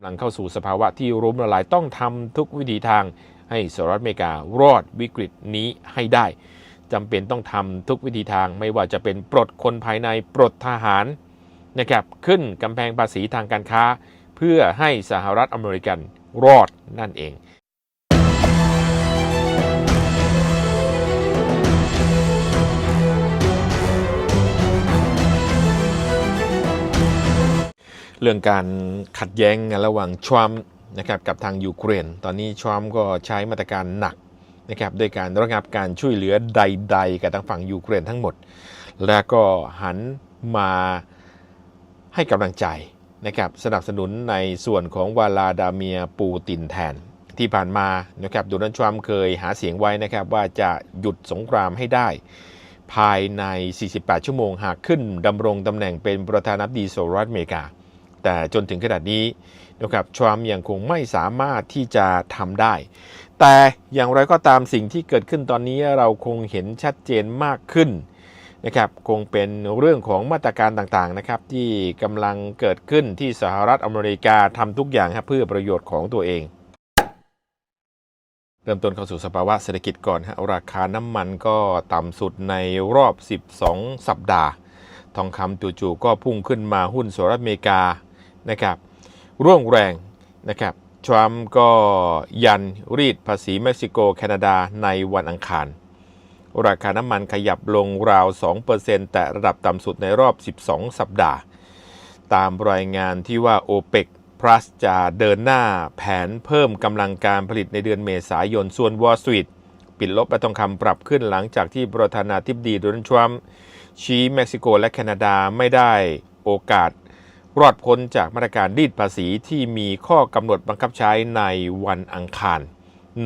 กำลังเข้าสู่สภาวะที่ล้มละลายต้องทำทุกวิธีทางให้สหรัฐอเมริการอดวิกฤตนี้ให้ได้จำเป็นต้องทำทุกวิธีทางไม่ว่าจะเป็นปลดคนภายในปลดทหารนะครับขึ้นกำแพงภาษีทางการค้า เพื่อให้สหรัฐอเมริกันรอดนั่นเอง เรื่องการขัดแย้งระหว่างทรัมป์นะครับกับทางยูเครน ตอนนี้ทรัมป์ก็ใช้มาตรการหนักนะครับด้วยการระงับการช่วยเหลือใด ๆ กับทางฝั่งยูเครนทั้งหมด แล้วก็หันมาให้กำลังใจนะครับสนับสนุนในส่วนของวลาดาเมียปูตินแทน ที่ผ่านมานะครับโดนัลด์ทรัมป์เคยหาเสียงไว้นะครับว่าจะหยุดสงครามให้ได้ ภายใน 48 ชั่วโมงหากขึ้นดำรงตำแหน่งเป็นประธานาธิบดีสหรัฐอเมริกา แต่จนถึงขนาดนี้นะครับทรัมป์ยังคงไม่สามารถที่จะทำได้ แต่อย่างไรก็ตามสิ่งที่เกิดขึ้นตอนนี้เราคงเห็นชัดเจนมากขึ้นนะครับคงเป็นเรื่องของมาตรการต่างๆนะครับที่กำลังเกิดขึ้นที่สหรัฐอเมริกาทำทุกอย่างเพื่อประโยชน์ของตัวเอง เริ่มต้นเข้าสู่สภาวะเศรษฐกิจก่อนฮะราคาน้ำมันก็ต่ำสุดในรอบ 12 สัปดาห์ ทองคำจู่ๆก็พุ่งขึ้นมาหุ้นสหรัฐอเมริกา นะครับร่วงแรงนะครับทรัมป์ก็ยันรีดภาษีเม็กซิโกแคนาดาในวันอังคาร ราคาน้ำมันขยับลงราว 2%แต่ระดับต่ำสุดในรอบ 12 สัปดาห์ ตามรายงานที่ว่า OPEC Plus จะเดินหน้าแผนเพิ่มกำลังการผลิตในเดือนเมษายน ส่วน Wall Street ปิดลบและทองคำปรับขึ้นหลังจากที่ประธานาธิบดีโดนัลด์ทรัมป์ชี้เม็กซิโกและแคนาดาไม่ได้โอกาส รอดพ้นจากมาตรการรีดภาษีที่มีข้อกำหนดบังคับใช้ในวันอังคาร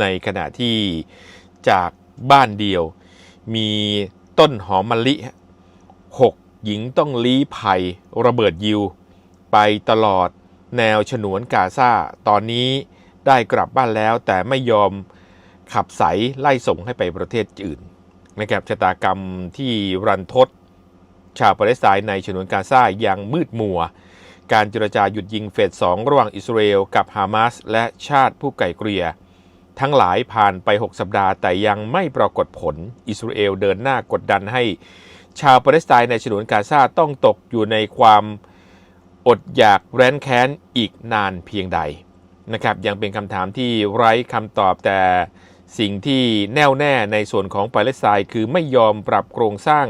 ในขณะที่จากบ้านเดียว มีต้นหอมมะลิ 6 หญิงต้องลี้ภัยระเบิดยิว ไปตลอดแนวฉนวนกาซาตอนนี้ได้กลับบ้านแล้วแต่ไม่ยอมขับใสไล่ส่งให้ไปประเทศอื่นนะครับชะตากรรมที่รันทดชาวปาเลสไตน์ในฉนวนกาซายังมืดมัว การเจรจาหยุดยิงเฟสสองระหว่างอิสราเอลกับฮามาสและชาติผู้ไก่เกลียทั้งหลายผ่านไป 6 สัปดาห์แต่ยังไม่ปรากฏผล อิสราเอลเดินหน้ากดดันให้ ชาวปาเลสไตน์ในฉนวนกาซาต้องตกอยู่ในความอดอยากแร้นแค้นอีกนานเพียงใดนะครับยังเป็นคำถามที่ไร้คำตอบแต่สิ่งที่แน่วแน่ในส่วนของปาเลสไตน์คือไม่ยอมปรับโครงสร้าง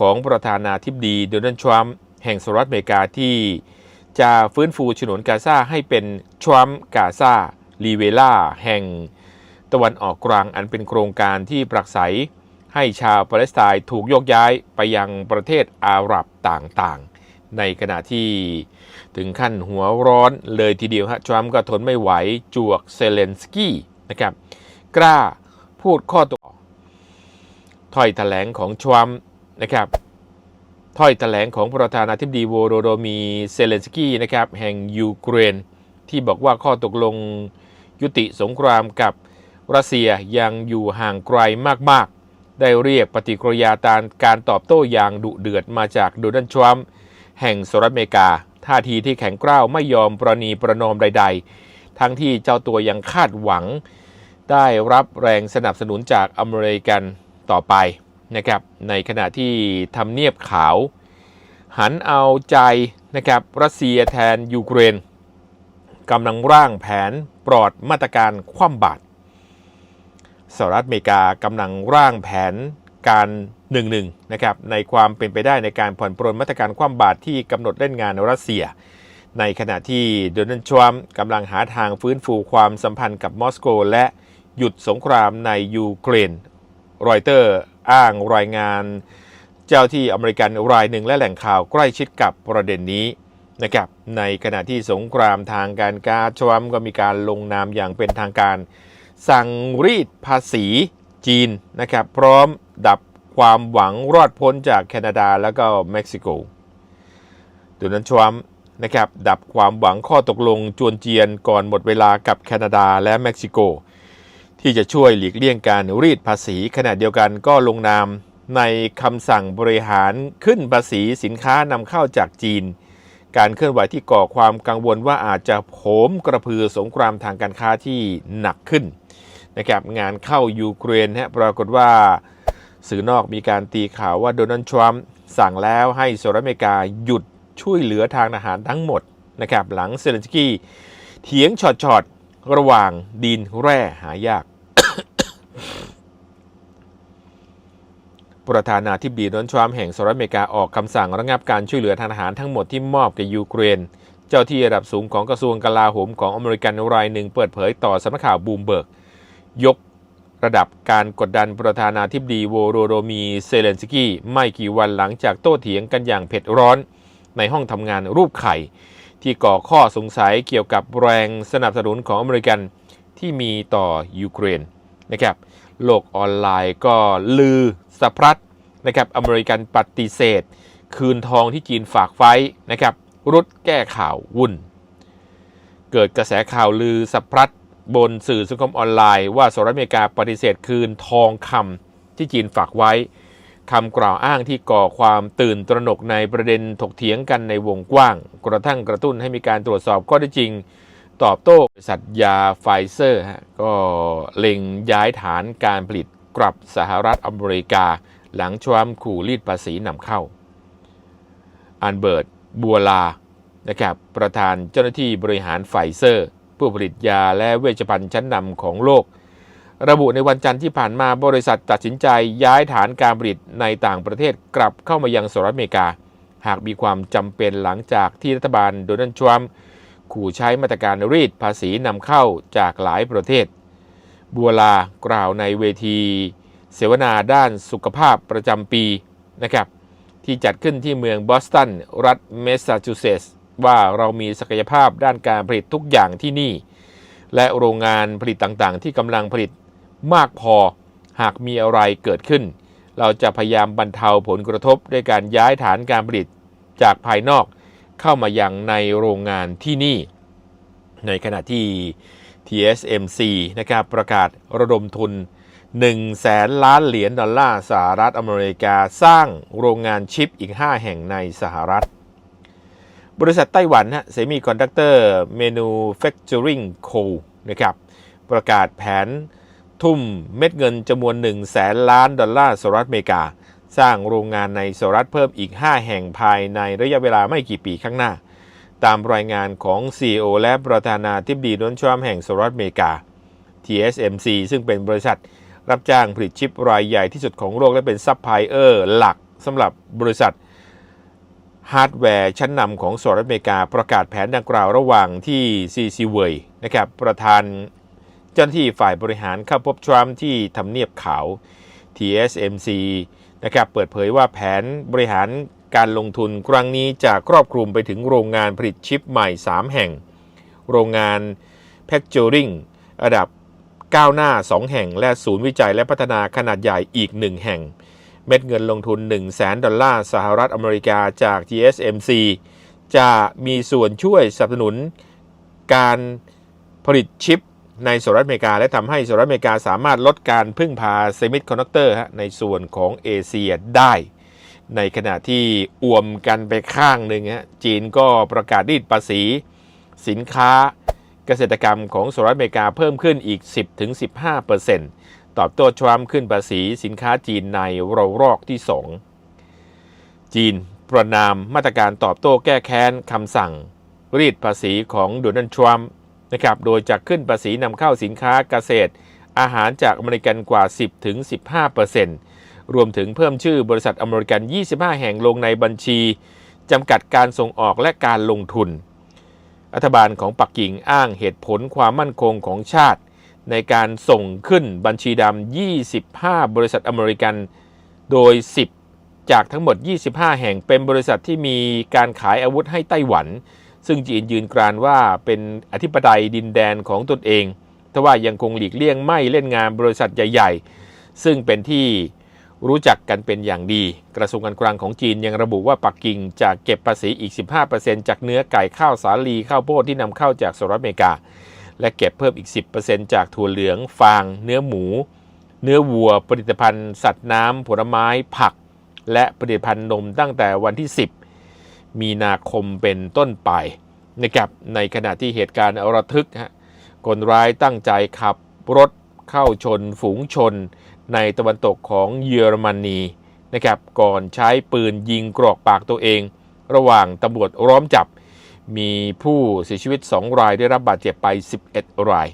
ของประธานาธิบดีโดนัลด์ทรัมป์ แห่งสหรัฐอเมริกาที่จะฟื้นฟูฉนวนกาซาให้เป็นทรัมกาซาลีเวล่าแห่งตะวันออกกลางอันเป็นโครงการที่ปรักใสให้ชาวปาเลสไตน์ถูกโยกย้ายไปยังประเทศอาหรับต่างๆ ในขณะที่ถึงขั้นหัวร้อนเลยทีเดียวฮะทรัมป์ก็ทนไม่ไหวจวกเซเลนสกี้นะครับกล้าพูดข้อตกลงถ้อยแถลงของทรัมป์นะครับ ถ้อยแถลงของประธานาธิบดีโวโรโดมีเซเลนสกี้นะครับแห่งยูเครน ที่บอกว่าข้อตกลงยุติสงครามกับรัสเซียยังอยู่ห่างไกลมากๆ ได้เรียกปฏิกิริยาตามการตอบโต้อย่างดุเดือดมาจากโดนัลด์ทรัมป์แห่งสหรัฐอเมริกา ท่าทีที่แข็งกร้าวไม่ยอมประนีประนอมใด ๆ ทั้งที่เจ้าตัวยังคาดหวัง ได้รับแรงสนับสนุนจากอเมริกันต่อไป นะครับในขณะที่ทำเนียบขาว หันเอาใจนะครับรัสเซียแทนยูเครนกำลังร่างแผนปลอดมาตรการคว่ำบาตรสหรัฐอเมริกากำลังร่างแผนการหนึ่งหนึ่งนะครับในความเป็นไปได้ในการผ่อนปรนมาตรการคว่ำบาตรที่กำหนดเล่นงานรัสเซีย ในขณะที่โดนัลด์ทรัมป์กำลังหาทางฟื้นฟูความสัมพันธ์กับมอสโก และหยุดสงครามในยูเครนรอยเตอร์ อ้างรายงาน เจ้าที่อเมริกันรายหนึ่งและแหล่งข่าวใกล้ชิดกับประเด็นนี้นะครับในขณะที่สงครามทางการค้าทรัมป์ก็มีการลงนามอย่างเป็นทางการ สั่งรีดภาษีจีนนะครับพร้อมดับความหวังรอดพ้นจากแคนาดาแล้วก็เม็กซิโกโดนัลด์ทรัมป์นะครับดับความหวังข้อตกลงจวนเจียนก่อนหมดเวลากับแคนาดาและเม็กซิโก ที่จะช่วยหลีกเลี่ยงการรีดภาษี ขณะเดียวกันก็ลงนามในคำสั่งบริหารขึ้นภาษีสินค้านำเข้าจากจีน การเคลื่อนไหวที่ก่อความกังวลว่าอาจจะโหมกระพือสงครามทางการค้าที่หนักขึ้นนะครับงานเข้ายูเครนฮะปรากฏว่าสื่อนอกมีการตีข่าวว่าโดนัลด์ทรัมป์สั่งแล้วให้สหรัฐอเมริกาหยุดช่วยเหลือทางทหารทั้งหมดนะครับหลังเซเลนสกี้เถียงช็อตๆระหว่างดินแร่หายาก ประธานาธิบดีโดนัลด์ทรัมป์แห่งสหรัฐอเมริกาออกคำสั่งระงับการช่วยเหลือทางทหารทั้งหมดที่มอบแก่ยูเครน เจ้าที่ระดับสูงของกระทรวงกลาโหมของอเมริกันรายหนึ่งเปิดเผยต่อสำนักข่าวบูมเบิร์ก ยกระดับการกดดันประธานาธิบดีโวโรโดมีเซเลนสกี้ไม่กี่วันหลังจากโต้เถียงกันอย่างเผ็ดร้อนในห้องทำงานรูปไข่ ที่ก่อข้อสงสัยเกี่ยวกับแรงสนับสนุนของอเมริกันที่มีต่อยูเครน นะครับโลกออนไลน์ก็ลือสะพรัดนะครับอเมริกันปฏิเสธ คืนทองที่จีนฝากไว้นะครับรุดแก้ข่าววุ่น เกิดกระแสข่าวลือสะพรัดบนสื่อสังคมออนไลน์ว่าสหรัฐอเมริกาปฏิเสธคืนทองคำที่จีนฝากไว้คำกล่าวอ้างที่ก่อความตื่นตระหนกในประเด็นถกเถียงกันในวงกว้าง กระทั่งกระตุ้นให้มีการตรวจสอบข้อเท็จจริง ตอบโต้บริษัทยาไฟเซอร์ฮะก็เล็งย้ายฐานการผลิตกลับสหรัฐอเมริกา หลังทรัมขู่รีดภาษีนำเข้า อันเบิร์ตบัวลานะครับประธานเจ้าหน้าที่บริหารไฟเซอร์ ผู้ผลิตยาและเวชภัณฑ์ชั้นนำของโลก ระบุในวันจันทร์ที่ผ่านมาบริษัทตัดสินใจย้ายฐานการผลิตในต่างประเทศกลับเข้ามายังสหรัฐอเมริกา หากมีความจำเป็นหลังจากที่รัฐบาลโดนัลด์ทรัมป์ ขู่ใช้มาตรการรีดภาษีนำเข้าจากหลายประเทศ บัวลากล่าวในเวที เสวนาด้านสุขภาพประจำปีนะครับที่จัดขึ้นที่เมืองบอสตัน รัฐเมสซาชูเซตส์ว่าเรามีศักยภาพด้านการผลิตทุกอย่างที่นี่ และโรงงานผลิตต่างๆ ที่กำลังผลิตมากพอหากมีอะไรเกิดขึ้น เราจะพยายามบรรเทาผลกระทบด้วยการย้ายฐานการผลิตจากภายนอก เข้ามายังในโรงงานที่นี่ ในขณะที่ TSMC นะครับประกาศระดมทุน 1 แสนล้านเหรียญดอลลาร์สหรัฐอเมริกาสร้างโรงงานชิปอีก 5 แห่งในสหรัฐ บริษัทไต้หวันฮะเซมิคอนดักเตอร์เมนูแฟคเจอริงโคนะครับประกาศแผนทุ่มเม็ดเงินจำนวน1แสนล้านดอลลาร์สหรัฐอเมริกา สร้างโรงงานในสหรัฐเพิ่มอีก 5 แห่งภายในระยะเวลาไม่กี่ปีข้างหน้า ตามรายงานของ CEO และประธานาธิบดีดนัลด์ทรัมป์แห่งสหรัฐอเมริกา TSMC ซึ่งเป็นบริษัทรับจ้างผลิตชิปรายใหญ่ที่สุดของโลกและเป็นซัพพลายเออร์หลักสำหรับบริษัทฮาร์ดแวร์ชั้นนำของสหรัฐอเมริกาประกาศแผนดังกล่าวระหว่างที่ซีซีเวยนะครับประธานเจ้าหน้าที่ฝ่ายบริหารเข้าพบทรัมป์ที่ทำเนียบขาว TSMC นะครับเปิดเผยว่าแผนบริหารการลงทุนครั้งนี้จะครอบคลุมไปถึงโรงงานผลิตชิปใหม่ 3 แห่ง โรงงานแพคเจอริงระดับก้าวหน้า 2 แห่ง และศูนย์วิจัยและพัฒนาขนาดใหญ่อีก 1 แห่ง เม็ดเงินลงทุน 1 0 0 0 0แสนดอลลาร์สหรัฐอเมริกาจาก TSMC จะมีส่วนช่วยสนับสนุนการผลิตชิป ในสหรัฐอเมริกา และทำให้สหรัฐอเมริกาสามารถลดการพึ่งพาเซมิคอนดักเตอร์ในส่วนของเอเชียได้ ในขณะที่อวมกันไปข้างหนึ่งฮะจีนก็ประกาศรีดภาษี สินค้าเกษตรกรรมของสหรัฐอเมริกาเพิ่มขึ้นอีก 10-15%ตอบโต้ทรัมป์ขึ้นภาษีสินค้าจีนในเรารอกที่ 2 จีนประนามมาตรการตอบโต้แก้แค้นคำสั่ง รีดภาษีของโดนัลด์ทรัมป์ นะครับ โดยจะขึ้นภาษีนำเข้าสินค้าเกษตร อาหารจากอเมริกันกว่า 10-15%รวมถึงเพิ่มชื่อบริษัทอเมริกัน 25 แห่งลงในบัญชีจำกัดการส่งออกและการลงทุน รัฐบาลของปักกิ่งอ้างเหตุผลความมั่นคงของชาติ ในการส่งขึ้นบัญชีดำ 25 บริษัทอเมริกัน โดย 10 จากทั้งหมด 25 แห่งเป็นบริษัทที่มีการขายอาวุธให้ไต้หวัน ซึ่งจีนยืนกรานว่าเป็นอธิปไตยดินแดนของตนเองทว่ายังคงหลีกเลี่ยงไม่เล่นงานบริษัทใหญ่ ๆ ซึ่งเป็นที่รู้จักกันเป็นอย่างดี กระทรวงการคลังของจีนยังระบุว่าปักกิ่งจะเก็บภาษีอีก 15%จากเนื้อไก่ข้าวสาลีข้าวโพดที่นำเข้าจากสหรัฐอเมริกา และเก็บเพิ่มอีก 10%จากถั่วเหลือง ฟาง เนื้อหมู เนื้อวัว ผลิตภัณฑ์ สัตว์น้ำผลไม้ ผัก และผลิตภัณฑ์นมตั้งแต่วันที่ 10 มีนาคมเป็นต้นไปนะครับในขณะที่เหตุการณ์ระทึกฮะคนร้ายตั้งใจขับรถเข้าชนฝูงชน ในตะวันตกของเยอรมนีนะครับก่อนใช้ปืนยิงกรอกปากตัวเอง ระหว่างตำรวจล้อมจับ มีผู้เสียชีวิต 2 รายได้รับบาดเจ็บไป 11 ราย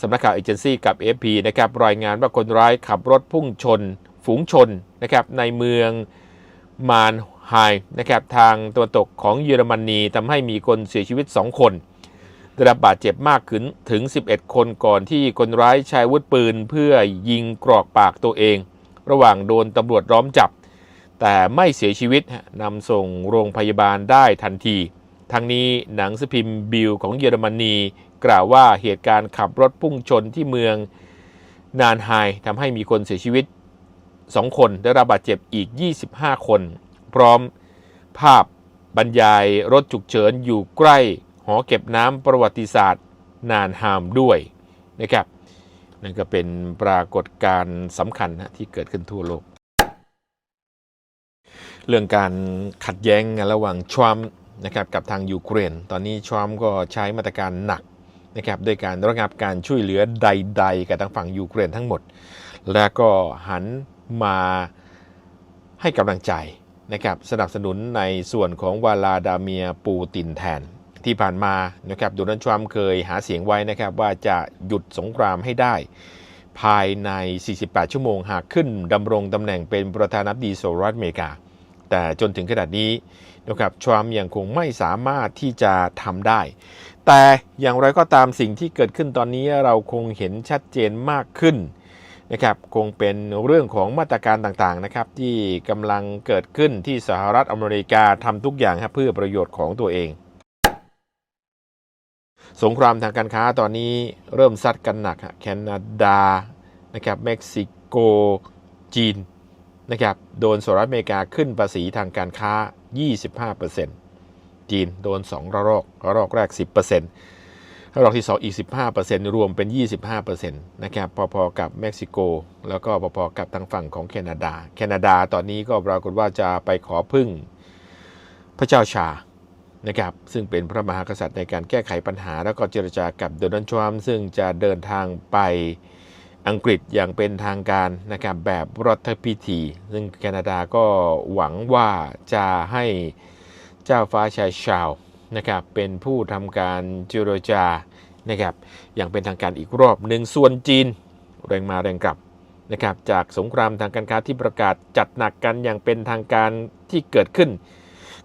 สำนักข่าวเอเจนซี่กับ FP นะครับรายงานว่าคนร้ายขับรถพุ่งชน ฝูงชนนะครับในเมืองมาน ไฮนะครับทางตะวันตกของเยอรมนีทำให้มีคนเสียชีวิต 2 คนได้รับบาดเจ็บมากขึ้นถึง 11 คนก่อนที่คนร้ายใช้อาวุธปืนเพื่อยิงกรอกปากตัวเอง ระหว่างโดนตำรวจล้อมจับ แต่ไม่เสียชีวิตนำส่งโรงพยาบาลได้ทันที ทั้งนี้หนังสือพิมพ์บิลของเยอรมนี กล่าวว่าเหตุการณ์ขับรถพุ่งชนที่เมืองนานไฮทำให้มีคนเสียชีวิต 2 คนได้รับบาดเจ็บอีก 25 คน พร้อม ภาพบรรยายรถฉุกเฉินอยู่ใกล้หอเก็บน้ำประวัติศาสตร์นานฮามด้วยนะครับนั่นก็เป็นปรากฏการณ์สำคัญนะที่เกิดขึ้นทั่วโลก เรื่องการขัดแย้งระหว่างทรัมป์นะครับกับทางยูเครน ตอนนี้ทรัมป์ก็ใช้มาตรการหนักนะครับด้วยการระงับการช่วยเหลือใด ๆ กับทางฝั่งยูเครนทั้งหมด และก็หันมาให้กำลังใจ นะครับสนับสนุนในส่วนของวลาดาเมียปูตินแทน ที่ผ่านมานะครับโดนัลด์ทรัมป์เคยหาเสียงไว้นะครับว่าจะหยุดสงครามให้ได้ ภายใน 48 ชั่วโมงหากขึ้นดำรงตำแหน่งเป็นประธานาธิบดีสหรัฐอเมริกา แต่จนถึงขนาดนี้นะครับทรัมป์ยังคงไม่สามารถที่จะทำได้ แต่อย่างไรก็ตามสิ่งที่เกิดขึ้นตอนนี้เราคงเห็นชัดเจนมากขึ้น นะครับคงเป็นเรื่องของมาตรการต่างๆนะครับที่กำลังเกิดขึ้นที่สหรัฐอเมริกาทำทุกอย่างครับเพื่อประโยชน์ของตัวเอง สงครามทางการค้าตอนนี้เริ่มซัดกันหนักฮะแคนาดานะครับเม็กซิโก จีนนะครับโดนสหรัฐอเมริกาขึ้นภาษีทางการค้า 25%จีนโดน 2 ระลอกระลอกแรก 10% ระลอกที่2อีก 15%รวมเป็น 25%นะครับพอๆกับเม็กซิโก แล้วก็พอๆกับทางฝั่งของแคนาดา แคนาดาตอนนี้ก็ปรากฏว่าจะไปขอพึ่งพระเจ้าชานะครับซึ่งเป็นพระมหากษัตริย์ในการแก้ไขปัญหา แล้วก็เจรจากับโดนัลด์ทรัมป์ซึ่งจะเดินทางไปอังกฤษอย่างเป็นทางการนะครับแบบรัฐพิธี ซึ่งแคนาดาก็หวังว่าจะให้เจ้าฟ้าชายชาว นะครับเป็นผู้ทำการเจรจานะครับอย่างเป็นทางการอีกรอบหนึ่งส่วนจีน แรงมาแรงกลับนะครับจากสงครามทางการค้าที่ประกาศจัดหนักกันอย่างเป็นทางการที่เกิดขึ้น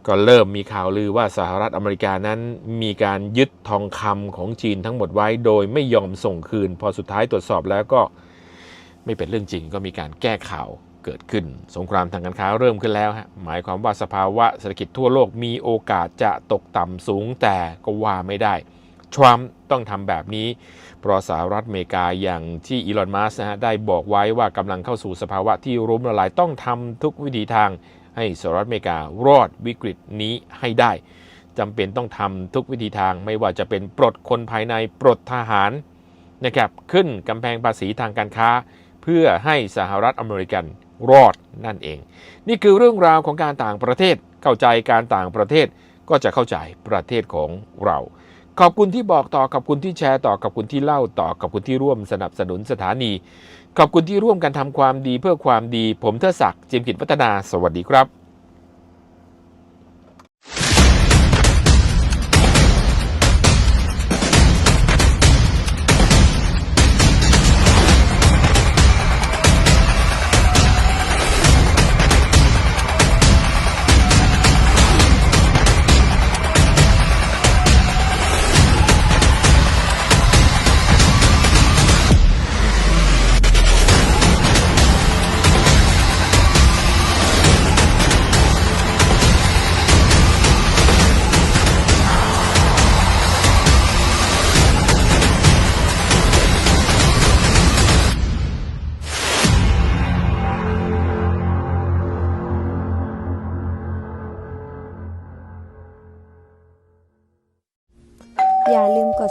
ก็เริ่มมีข่าวลือว่าสหรัฐอเมริกานั้นมีการยึดทองคำของจีนทั้งหมดไว้โดยไม่ยอมส่งคืน พอสุดท้ายตรวจสอบแล้วก็ไม่เป็นเรื่องจริงก็มีการแก้ข่าว เกิดขึ้น สงครามทางการค้าเริ่มขึ้นแล้วฮะหมายความว่าสภาวะเศรษฐกิจทั่วโลกมีโอกาสจะตกต่ำสูงแต่ก็ว่าไม่ได้ทรัมป์ต้องทำแบบนี้ เพราะสหรัฐอเมริกาอย่างที่อีลอนมัสก์นะฮะได้บอกไว้ว่ากำลังเข้าสู่สภาวะที่ล้มละลายต้องทำทุกวิธีทางให้สหรัฐอเมริการอดวิกฤตนี้ให้ได้จำเป็นต้องทำทุกวิธีทางไม่ว่าจะเป็นปลดคนภายในปลดทหารนะครับขึ้นกำแพงภาษีทางการค้า เพื่อให้สหรัฐอเมริกัน รอดนั่นเอง นี่คือเรื่องราวของการต่างประเทศเข้าใจการต่างประเทศก็จะเข้าใจประเทศของเรา ขอบคุณที่บอกต่อขอบคุณที่แชร์ต่อขอบคุณที่เล่าต่อขอบคุณที่ร่วมสนับสนุนสถานี ขอบคุณที่ร่วมกันทำความดีเพื่อความดี ผมเทดศักดิ์จิมกิจวัฒนาสวัสดีครับ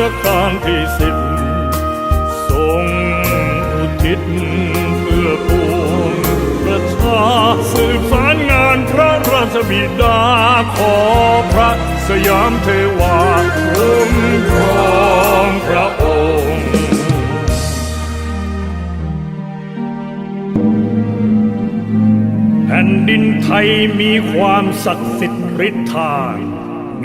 รัชกาลที่สิบทรงอุทิศเพื่อปวงประชาสืบสารงานพระราชบิดาขอพระสยามเทวาคุ้มครองพระองค์แผ่นดินไทยมีความศักดิ์สิทธิ์ฤทธา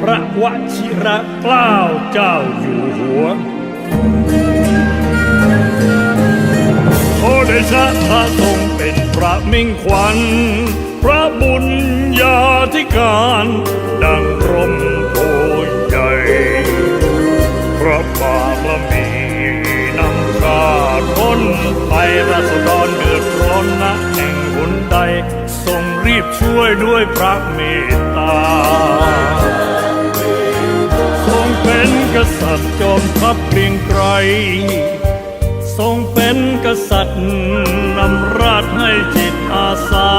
พระวชิระเกล้าเจ้าอยู่หัวขอได้ชะพระทรงเป็นพระมิ่งขวัญ พระบุญญาธิการ ดังร่มโพใหญ่พระบารมีนำชาต้นไปราษฎรเดือดร้อนนะแห่งหนใด ทรงรีบช่วยด้วยพระเมต กษัตริย์จอมทัพเกรียงไกรทรงเป็นกษัตริย์นำราชให้จิตอาสา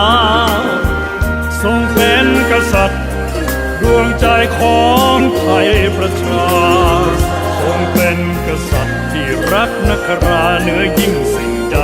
ทรงเป็นกษัตริย์ดวงใจของไทยประชา ทรงเป็นกษัตริย์ที่รักนักราเหนือยิ่งสิ่งใด